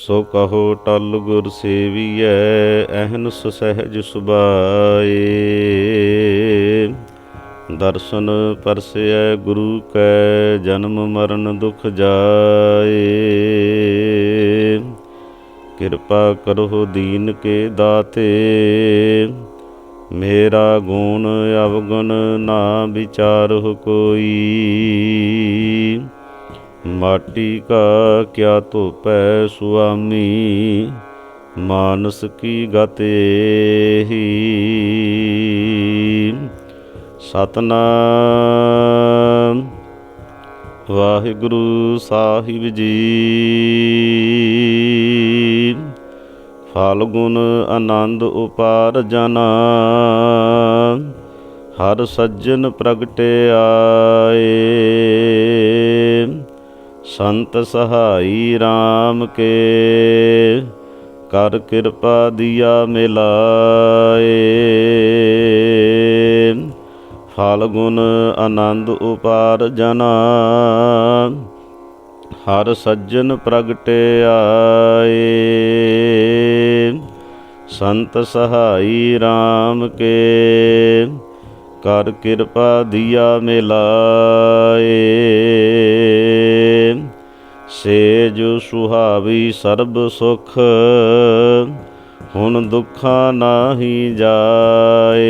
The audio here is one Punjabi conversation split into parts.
ਸੋ ਕਹੋ ਟਲ ਗੁਰ ਸੇਵੀਐ ਅਹਨਸ ਸਹਿਜ ਸੁਭਾਏ। ਦਰਸ਼ਨ ਪਰਸੈ ਗੁਰੂ ਕੈ ਜਨਮ ਮਰਨ ਦੁਖ ਜਾਏ। ਕਿਰਪਾ ਕਰੋ ਦੀਨ ਕੇ ਦਾਤੇ। ਮੇਰਾ ਗੁਣ ਅਵਗੁਣ ਨਾ ਵਿਚਾਰੋ ਕੋਈ। ਮਾਟੀ ਕਾ ਕਿਆ ਧੋਪੈ ਸੁਆਮੀ, ਮਾਨਸ ਕੀ ਗਤੇ ਹੀ। ਸਤਨਾਮ, ਵਾਹਿਗੁਰੂ ਸਾਹਿਬ ਜੀ। ਫਾਲਗੁਣ ਆਨੰਦ ਉਪਾਰ ਜਨਾ ਹਰ ਸੱਜਣ ਪ੍ਰਗਟਿਆਏ। ਸੰਤ ਸਹਾਈ RAM ਕੇ। ਕਰ ਕਿਰਪਾ ਦਿਆ ਮਿਲਾਏ। ਫਾਲਗੁਨ ਆਨੰਦ ਉਪਾਰ ਜਨਾ। ਹਰ ਸੱਜਣ ਪ੍ਰਗਟੇ ਆਏ। ਸੰਤ ਸਹਾਈ RAM ਕੇ। ਕਰ ਕਿਰਪਾ ਦਿਆ ਮਿਲਾਏ। ਸੇਜ ਸੁਹਾਵੀ ਸਰਬ ਸੁਖ, ਹੁਣ ਦੁੱਖਾਂ ਨਾਹੀ ਜਾਏ।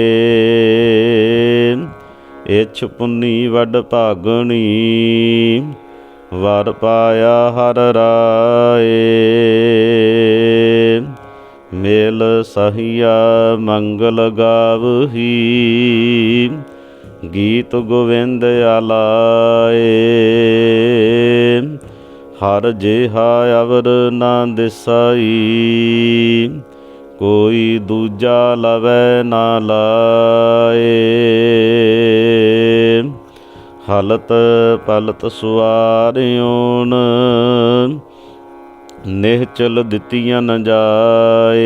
ਇਛ ਪੁੰਨੀ ਵੱਡ ਭਾਗਣੀ, ਵਰ ਪਾਇਆ ਹਰ ਰਾਏ। ਮੇਲ ਸਹੀਆ ਮੰਗਲ ਗਾਵਹੀ, ਗੀਤ ਗੋਵਿੰਦ ਆਲਾਏ। ਹਰ ਜਿਹਾ ਅਵਰ ਨਾ ਦਿਸਾਈ। ਕੋਈ ਦੂਜਾ ਲਵੈ ਨਾ ਲਾਏ। ਹਲਤ ਪਲਤ ਸੁਆਰਿਓਨ ਨਿਹਚਲ ਦਿੱਤੀਆਂ ਨ ਜਾਏ।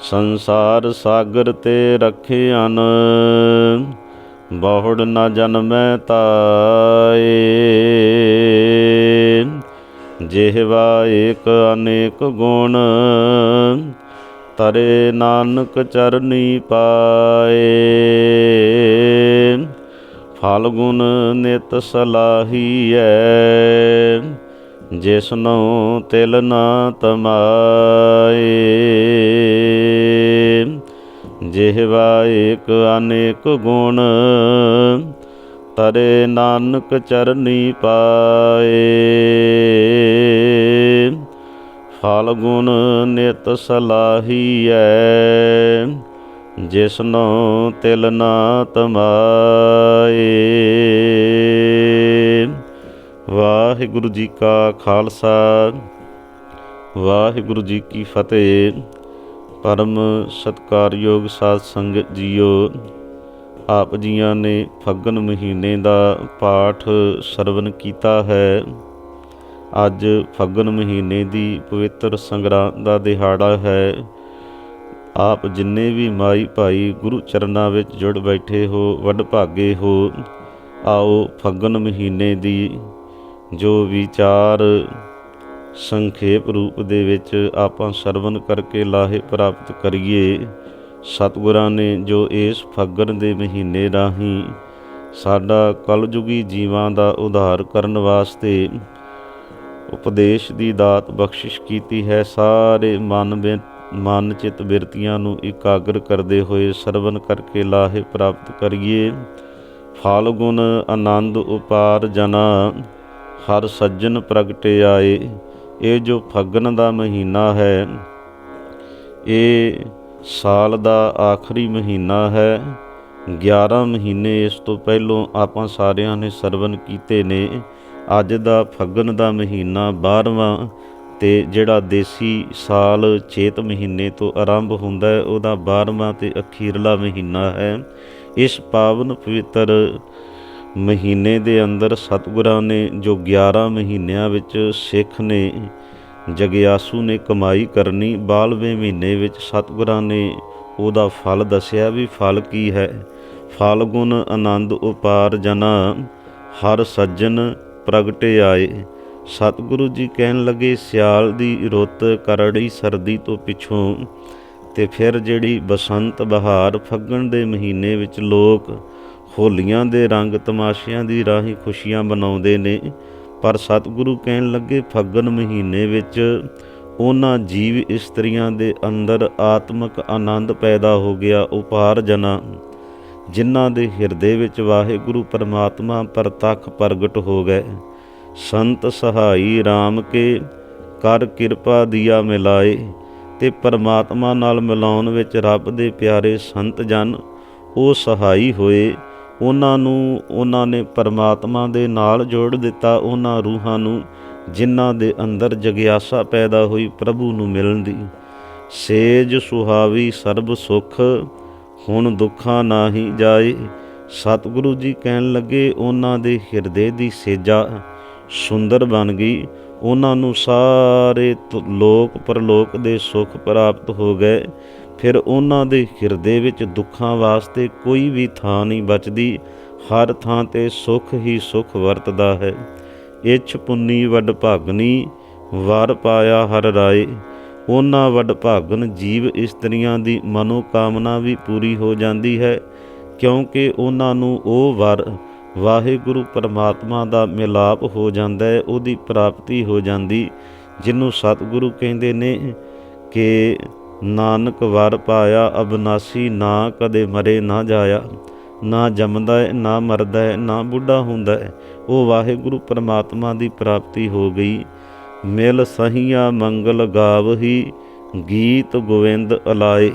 ਸੰਸਾਰ ਸਾਗਰ ਤੇ ਰਖਿਆਨ ਬਹੁੜ ਨ ਜਨਮੈ ਤਾਏ। ਜਿਹਵਾ ਏਕ ਅਨੇਕ ਗੁਣ, ਤਰੇ ਨਾਨਕ ਚਰਨੀ ਪਾਏ। ਫਾਲਗੁਨ ਨਿਤ ਸਲਾਹੀਐ, ਜਿਸਨੋ ਤਿਲ ਨਾ ਤਮਾਏ। ਜਿਹਵਾ ਏਕ ਅਨੇਕ ਗੁਣ, ਤਰੇ ਨਾਨਕ ਚਰਨੀ ਪਾਏ। ਫਲ ਗੁਣ ਨਿਤ ਸਲਾਹੀਐ, ਜਿਸਨੋ ਤਿਲ ਨਾ ਤਮਾਏ। ਵਾਹਿਗੁਰੂ ਜੀ ਕਾ ਖਾਲਸਾ, ਵਾਹਿਗੁਰੂ ਜੀ ਕੀ ਫਤਿਹ। ਪਰਮ ਸਤਕਾਰਯੋਗ ਸਾਧ ਸੰਗਤ ਜੀਓ, ਆਪ ਜੀਆਂ ਨੇ ਫੱਗਣ ਮਹੀਨੇ ਦਾ ਪਾਠ ਸਰਵਨ ਕੀਤਾ ਹੈ। ਅੱਜ ਫੱਗਣ ਮਹੀਨੇ ਦੀ ਪਵਿੱਤਰ ਸੰਗਰਾਂਦ ਦਾ ਦਿਹਾੜਾ ਹੈ। ਆਪ ਜਿੰਨੇ ਵੀ ਮਾਈ ਭਾਈ ਗੁਰੂ ਚਰਨਾਂ ਵਿੱਚ ਜੁੜ ਬੈਠੇ ਹੋ, ਵੱਡ ਭਾਗੇ ਹੋ, ਆਓ ਫੱਗਨ ਮਹੀਨੇ ਦੀ ਜੋ ਵਿਚਾਰ ਸੰਖੇਪ ਰੂਪ ਦੇ ਵਿੱਚ ਆਪਾਂ ਸਰਵਨ ਕਰਕੇ ਲਾਹੇ ਪ੍ਰਾਪਤ ਕਰੀਏ। ਸਤਿਗੁਰਾਂ ਨੇ ਜੋ ਇਸ ਫੱਗਣ ਦੇ ਮਹੀਨੇ ਰਾਹੀਂ ਸਾਡਾ ਕਲਯੁਗੀ ਜੀਵਾਂ ਦਾ ਉਧਾਰ ਕਰਨ ਵਾਸਤੇ ਉਪਦੇਸ਼ ਦੀ ਦਾਤ ਬਖਸ਼ਿਸ਼ ਕੀਤੀ ਹੈ, ਸਾਰੇ ਮਨ ਵਿੱਚ ਮਨ ਚਿਤ ਬਿਰਤੀਆਂ ਨੂੰ ਇਕਾਗਰ ਕਰਦੇ ਹੋਏ ਸਰਵਨ ਕਰਕੇ ਲਾਹੇ ਪ੍ਰਾਪਤ ਕਰੀਏ। ਫਾਲਗੁਨ ਆਨੰਦ ਉਪਾਰ ਜਨਾ, ਹਰ ਸੱਜਣ ਪ੍ਰਗਟਿਆਏ ਇਹ ਜੋ ਫੱਗਣ ਦਾ ਮਹੀਨਾ ਹੈ, ਇਹ ਸਾਲ ਦਾ ਆਖਰੀ ਮਹੀਨਾ ਹੈ। 11 ਮਹੀਨੇ ਇਸ ਤੋਂ ਪਹਿਲੋਂ ਆਪਾਂ ਸਾਰਿਆਂ ਨੇ ਸਰਵਨ ਕੀਤੇ ਨੇ। ਅੱਜ ਦਾ ਫੱਗਣ ਦਾ ਮਹੀਨਾ 12ਵਾਂ ਤੇ ਜਿਹੜਾ ਦੇਸੀ ਸਾਲ ਚੇਤ ਮਹੀਨੇ ਤੋਂ ਆਰੰਭ ਹੁੰਦਾ ਹੈ, ਉਹਦਾ 12ਵਾਂ ਤੇ ਅਖੀਰਲਾ ਮਹੀਨਾ ਹੈ। ਇਸ ਪਾਵਨ ਪਵਿੱਤਰ ਮਹੀਨੇ ਦੇ ਅੰਦਰ ਸਤਿਗੁਰਾਂ ਨੇ ਜੋ 11 ਮਹੀਨਿਆਂ ਵਿੱਚ ਸਿੱਖ ਨੇ ਜਗਿਆਸੂ ਨੇ ਕਮਾਈ ਕਰਨੀ 12ਵੇਂ ਮਹੀਨੇ ਵਿੱਚ ਸਤਿਗੁਰਾਂ ਨੇ ਉਹਦਾ ਫਲ ਦੱਸਿਆ ਵੀ ਫਲ ਕੀ ਹੈ। ਫਾਲਗੁਨ ਆਨੰਦ ਉਪਾਰ ਜਨਾ, ਹਰ ਸੱਜਣ ਪ੍ਰਗਟੇ ਆਏ। ਸਤਿਗੁਰੂ ਜੀ ਕਹਿਣ ਲੱਗੇ, ਸਿਆਲ ਦੀ ਰੁੱਤ ਕਰੜੀ ਸਰਦੀ ਤੋਂ ਪਿੱਛੋਂ ਤੇ ਫਿਰ ਜਿਹੜੀ ਬਸੰਤ ਬਹਾਰ ਫੱਗਣ ਦੇ ਮਹੀਨੇ ਵਿੱਚ ਲੋਕ ਹੋਲੀਆਂ ਦੇ ਰੰਗ ਤਮਾਸ਼ਿਆਂ ਦੀ ਰਾਹੀਂ ਖੁਸ਼ੀਆਂ ਮਨਾਉਂਦੇ ਨੇ। ਪਰ ਸਤਿਗੁਰੂ ਕਹਿਣ ਲੱਗੇ, ਫੱਗਣ ਮਹੀਨੇ ਵਿੱਚ ਉਹਨਾਂ ਜੀਵ ਇਸਤਰੀਆਂ ਦੇ ਅੰਦਰ ਆਤਮਿਕ ਆਨੰਦ ਪੈਦਾ ਹੋ ਗਿਆ, ਉਪਾਰ ਜਨਾ, ਜਿਨ੍ਹਾਂ ਦੇ ਹਿਰਦੇ ਵਿੱਚ ਵਾਹਿਗੁਰੂ ਪਰਮਾਤਮਾ ਪ੍ਰਤੱਖ ਪ੍ਰਗਟ ਹੋ ਗਏ। ਸੰਤ ਸਹਾਈ RAM ਕੇ ਕਰ ਕਿਰਪਾ ਦੀਆ ਮਿਲਾਏ ਤੇ ਪਰਮਾਤਮਾ ਨਾਲ ਮਿਲਾਉਣ ਵਿੱਚ ਰੱਬ ਦੇ ਪਿਆਰੇ ਸੰਤ ਜਨ ਉਹ ਸਹਾਈ ਹੋਏ। ਉਹਨਾਂ ਨੂੰ ਉਹਨਾਂ ਨੇ ਪਰਮਾਤਮਾ ਦੇ ਨਾਲ ਜੋੜ ਦਿੱਤਾ, ਉਹਨਾਂ ਰੂਹਾਂ ਨੂੰ ਜਿਨ੍ਹਾਂ ਦੇ ਅੰਦਰ ਜਗਿਆਸਾ ਪੈਦਾ ਹੋਈ ਪ੍ਰਭੂ ਨੂੰ ਮਿਲਣ ਦੀ। ਸੇਜ ਸੁਹਾਵੀ ਸਰਬ ਸੁਖ, ਹੁਣ ਦੁੱਖਾਂ ਨਾਹੀ ਜਾਏ। ਸਤਿਗੁਰੂ ਜੀ ਕਹਿਣ ਲੱਗੇ, ਉਹਨਾਂ ਦੇ ਹਿਰਦੇ ਦੀ ਸੇਜਾ ਸੁੰਦਰ ਬਣ ਗਈ। ਉਹਨਾਂ ਨੂੰ ਸਾਰੇ ਲੋਕ, ਪਰਲੋਕ ਦੇ ਸੁੱਖ ਪ੍ਰਾਪਤ ਹੋ ਗਏ। ਫਿਰ ਉਹਨਾਂ ਦੇ ਹਿਰਦੇ ਵਿੱਚ ਦੁੱਖਾਂ ਵਾਸਤੇ ਕੋਈ ਵੀ ਥਾਂ ਨਹੀਂ ਬਚਦੀ, ਹਰ ਥਾਂ ਤੇ ਸੁੱਖ ਹੀ ਸੁੱਖ ਵਰਤਦਾ ਹੈ। ਇਛ ਪੁੰਨੀ ਵੱਡ ਭਾਗਨੀ, ਵਾਰ ਪਾਇਆ ਹਰ ਰਾਏ। ਉਹਨਾਂ ਵੱਡ ਭਾਗਨ ਜੀਵ ਇਸਤਰੀਆਂ ਦੀ ਮਨੋ ਕਾਮਨਾ ਵੀ ਪੂਰੀ ਹੋ ਜਾਂਦੀ ਹੈ, ਕਿਉਂਕਿ ਉਹਨਾਂ ਨੂੰ ਉਹ ਵਰ ਵਾਹਿਗੁਰੂ ਪਰਮਾਤਮਾ ਦਾ ਮਿਲਾਪ ਹੋ ਜਾਂਦਾ ਹੈ, ਉਹਦੀ ਪ੍ਰਾਪਤੀ ਹੋ ਜਾਂਦੀ, ਜਿਹਨੂੰ ਸਤਿਗੁਰੂ ਕਹਿੰਦੇ ਨੇ ਕਿ ਨਾਨਕ ਵਰ ਪਾਇਆ ਅਬਨਾਸੀ ਨਾ ਕਦੇ ਮਰੇ ਨਾ ਜਾਇਆ। ਨਾ ਜੰਮਦਾ ਹੈ ਨਾ ਮਰਦਾ ਹੈ ਨਾ ਬੁੱਢਾ ਹੁੰਦਾ ਹੈ ਉਹ ਵਾਹਿਗੁਰੂ ਪਰਮਾਤਮਾ ਦੀ ਪ੍ਰਾਪਤੀ ਹੋ ਗਈ। ਮਿਲ ਸਹੀਆਂ ਮੰਗਲ ਗਾਵਹੀ ਗੀਤ ਗੋਵਿੰਦ ਅਲਾਏ।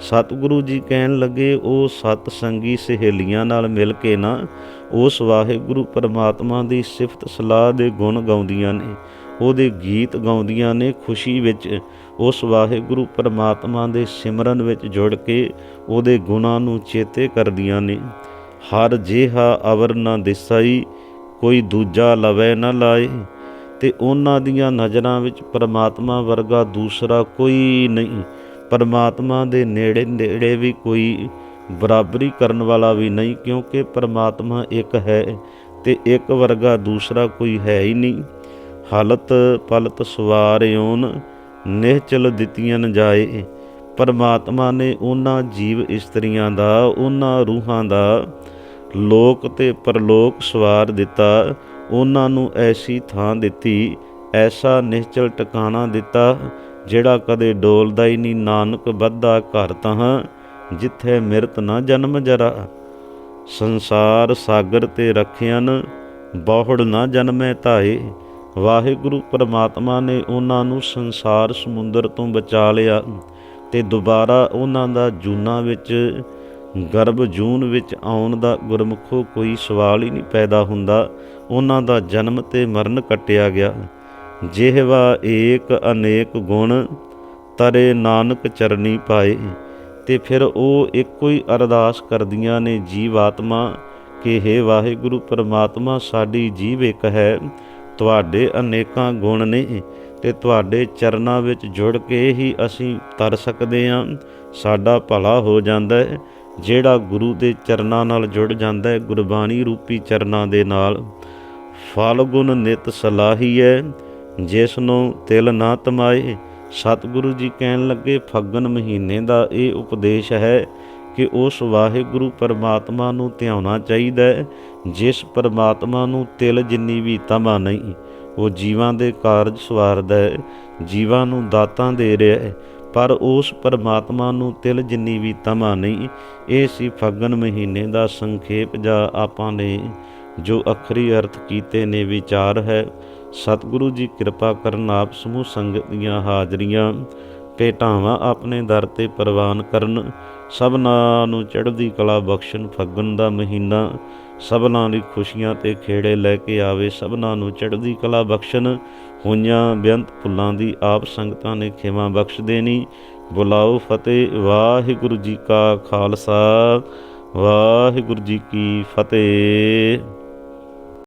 ਸਤਿਗੁਰੂ ਜੀ ਕਹਿਣ ਲੱਗੇ, ਉਹ ਸਤ ਸੰਗੀ ਸਹੇਲੀਆਂ ਨਾਲ ਮਿਲ ਕੇ ਨਾ, ਉਸ ਵਾਹਿਗੁਰੂ ਪਰਮਾਤਮਾ ਦੀ ਸਿਫਤ ਸਲਾਹ ਦੇ ਗੁਣ ਗਾਉਂਦੀਆਂ ਨੇ। ਉਹਦੇ ਗੀਤ ਗਾਉਂਦੀਆਂ ਨੇ ਖੁਸ਼ੀ ਵਿੱਚ, ਉਸ ਵਾਹਿਗੁਰੂ ਪਰਮਾਤਮਾ ਦੇ ਸਿਮਰਨ ਵਿੱਚ ਜੁੜ ਕੇ ਉਹਦੇ ਗੁਣਾਂ ਨੂੰ ਚੇਤੇ ਕਰਦੀਆਂ ਨੇ। ਹਰ ਜਿਹਾ ਅਵਰ ਨਾ ਦਿਸਾਈ, ਕੋਈ ਦੂਜਾ ਲਵੇ ਨਾ ਲਾਏ। ਤੇ ਉਹਨਾਂ ਦੀਆਂ ਨਜ਼ਰਾਂ ਵਿੱਚ ਪਰਮਾਤਮਾ ਵਰਗਾ ਦੂਸਰਾ ਕੋਈ ਨਹੀਂ। ਪਰਮਾਤਮਾ ਦੇ ਨੇੜੇ ਨੇੜੇ ਵੀ ਕੋਈ ਬਰਾਬਰੀ ਕਰਨ ਵਾਲਾ ਵੀ ਨਹੀਂ, ਕਿਉਂਕਿ ਪਰਮਾਤਮਾ ਇੱਕ ਹੈ ਤੇ ਇੱਕ ਵਰਗਾ ਦੂਸਰਾ ਕੋਈ ਹੈ ਹੀ ਨਹੀਂ। ਹਲਤ ਪਲਤ ਸਵਾਰਿਓਨ, ਨਿਹਚਲ ਦਿੱਤੀਆਂ ਨ ਜਾਏ। ਪਰਮਾਤਮਾ ਨੇ ਉਹਨਾਂ ਜੀਵ ਇਸਤਰੀਆਂ ਦਾ, ਉਹਨਾਂ ਰੂਹਾਂ ਦਾ ਲੋਕ ਤੇ ਪਰਲੋਕ ਸਵਾਰ ਦਿੱਤਾ। ਉਹਨਾਂ ਨੂੰ ਐਸੀ ਥਾਂ ਦਿੱਤੀ, ਐਸਾ ਨਿਸ਼ਚਲ ਟਿਕਾਣਾ ਦਿੱਤਾ, ਜਿਹੜਾ ਕਦੇ ਡੋਲਦਾ ਹੀ ਨਹੀਂ। ਨਾਨਕ ਬੱਧਾ ਘਰ ਤਾਂ ਜਿੱਥੇ ਮਿਰਤ ਨਾ ਜਨਮ ਜਰਾ। ਸੰਸਾਰ ਸਾਗਰ ਤੇ ਰਖਿਆਨ ਬਹੁੜ ਨਾ ਜਨਮੈ ਧਾਏ। ਵਾਹਿਗੁਰੂ ਪਰਮਾਤਮਾ ਨੇ ਉਹਨਾਂ ਨੂੰ ਸੰਸਾਰ ਸਮੁੰਦਰ ਤੋਂ ਬਚਾ ਲਿਆ ਤੇ ਦੁਬਾਰਾ ਉਹਨਾਂ ਦਾ ਜੂਨਾ ਵਿੱਚ, ਗਰਭ ਜੂਨ ਵਿੱਚ ਆਉਣ ਦਾ ਗੁਰਮੁਖੋ ਕੋਈ ਸਵਾਲ ਹੀ ਨਹੀਂ ਪੈਦਾ ਹੁੰਦਾ। ਉਹਨਾਂ ਦਾ ਜਨਮ ਤੇ ਮਰਨ ਕੱਟਿਆ ਗਿਆ। ਜਿਹਵਾ ਏਕ ਅਨੇਕ ਗੁਣ ਤਰੇ ਨਾਨਕ ਚਰਨੀ ਪਾਏ। ਤੇ ਫਿਰ ਉਹ ਇੱਕੋ ਹੀ ਅਰਦਾਸ ਕਰਦੀਆਂ ਨੇ, ਜੀਵਾਤਮਾ, ਕਿ हे ਵਾਹਿਗੁਰੂ, ਪਰਮਾਤਮਾ ਸਾਡੀ ਜੀਵ ਇੱਕ ਹੈ। ਤੁਹਾਡੇ ਅਨੇਕਾਂ ਗੁਣ ਨੇ ਤੇ ਤੁਹਾਡੇ ਚਰਨਾਂ ਵਿੱਚ ਜੁੜ ਕੇ ਹੀ ਅਸੀਂ ਤਰ ਸਕਦੇ ਹਾਂ। ਸਾਡਾ ਭਲਾ ਹੋ ਜਾਂਦਾ ਹੈ, ਜਿਹੜਾ ਗੁਰੂ ਦੇ ਚਰਨਾਂ ਨਾਲ ਜੁੜ ਜਾਂਦਾ ਹੈ, ਗੁਰਬਾਣੀ ਰੂਪੀ ਚਰਨਾਂ ਦੇ ਨਾਲ। ਫਲ ਗੁਣ ਸਲਾਹੀ ਹੈ ਜਿਸ ਨੂੰ ਤਿਲ ਨਾ ਤਮਾਏ। ਸਤਿਗੁਰੂ ਜੀ ਕਹਿਣ ਲੱਗੇ, ਫੱਗਣ ਮਹੀਨੇ ਦਾ ਇਹ ਉਪਦੇਸ਼ ਹੈ ਕਿ ਉਸ ਵਾਹਿਗੁਰੂ ਪਰਮਾਤਮਾ ਨੂੰ ਧਿਆਉਣਾ ਚਾਹੀਦਾ ਹੈ, ਜਿਸ ਪਰਮਾਤਮਾ ਨੂੰ ਤਿਲ ਜਿੰਨੀ ਵੀ ਤਮਾ ਨਹੀਂ, ਉਹ ਜੀਵਾਂ ਦੇ ਕਾਰਜ ਸਵਾਰਦਾ ਹੈ, ਜੀਵਾਂ ਨੂੰ ਦਾਤਾਂ ਦੇ ਰਿਹਾ ਹੈ, ਪਰ ਉਸ ਪਰਮਾਤਮਾ ਨੂੰ ਤਿਲ ਜਿੰਨੀ ਵੀ ਤਮਾ ਨਹੀਂ, ਇਹ ਸੀ ਫੱਗਣ ਮਹੀਨੇ ਦਾ ਸੰਖੇਪ ਜਾਂ ਆਪਾਂ ਨੇ ਜੋ ਅਖਰੀ ਅਰਥ ਕੀਤੇ ਨੇ ਵਿਚਾਰ ਹੈ, ਸਤਿਗੁਰੂ ਜੀ ਕਿਰਪਾ ਕਰਨ ਆਪ ਸਮੂਹ ਸੰਗਤ ਦੀਆਂ ਹਾਜ਼ਰੀਆਂ, ਭੇਟਾਵਾਂ ਆਪਣੇ ਦਰ ਤੇ ਪ੍ਰਵਾਨ ਕਰਨ ਸਭਨਾਂ ਨੂੰ ਚੜ੍ਹਦੀ ਕਲਾ ਬਖਸ਼ਣ, ਫੱਗਣ ਦਾ ਮਹੀਨਾ। ਸਭਨਾਂ ਲਈ ਖੁਸ਼ੀਆਂ ਤੇ ਖੇੜੇ ਲੈ ਕੇ ਆਵੇ, ਸਭਨਾਂ ਨੂੰ ਚੜ੍ਹਦੀ ਕਲਾ ਬਖਸ਼ਣ। ਹੋਈਆਂ ਬੇਅੰਤ ਫੁੱਲਾਂ ਦੀ ਆਪ ਸੰਗਤਾਂ ਨੇ ਖਿਮਾ ਬਖਸ਼ ਦੇਣੀ। ਬੁਲਾਓ ਫਤਿਹ, ਵਾਹਿਗੁਰੂ ਜੀ ਕਾ ਖਾਲਸਾ, ਵਾਹਿਗੁਰੂ ਜੀ ਕੀ ਫਤਿਹ।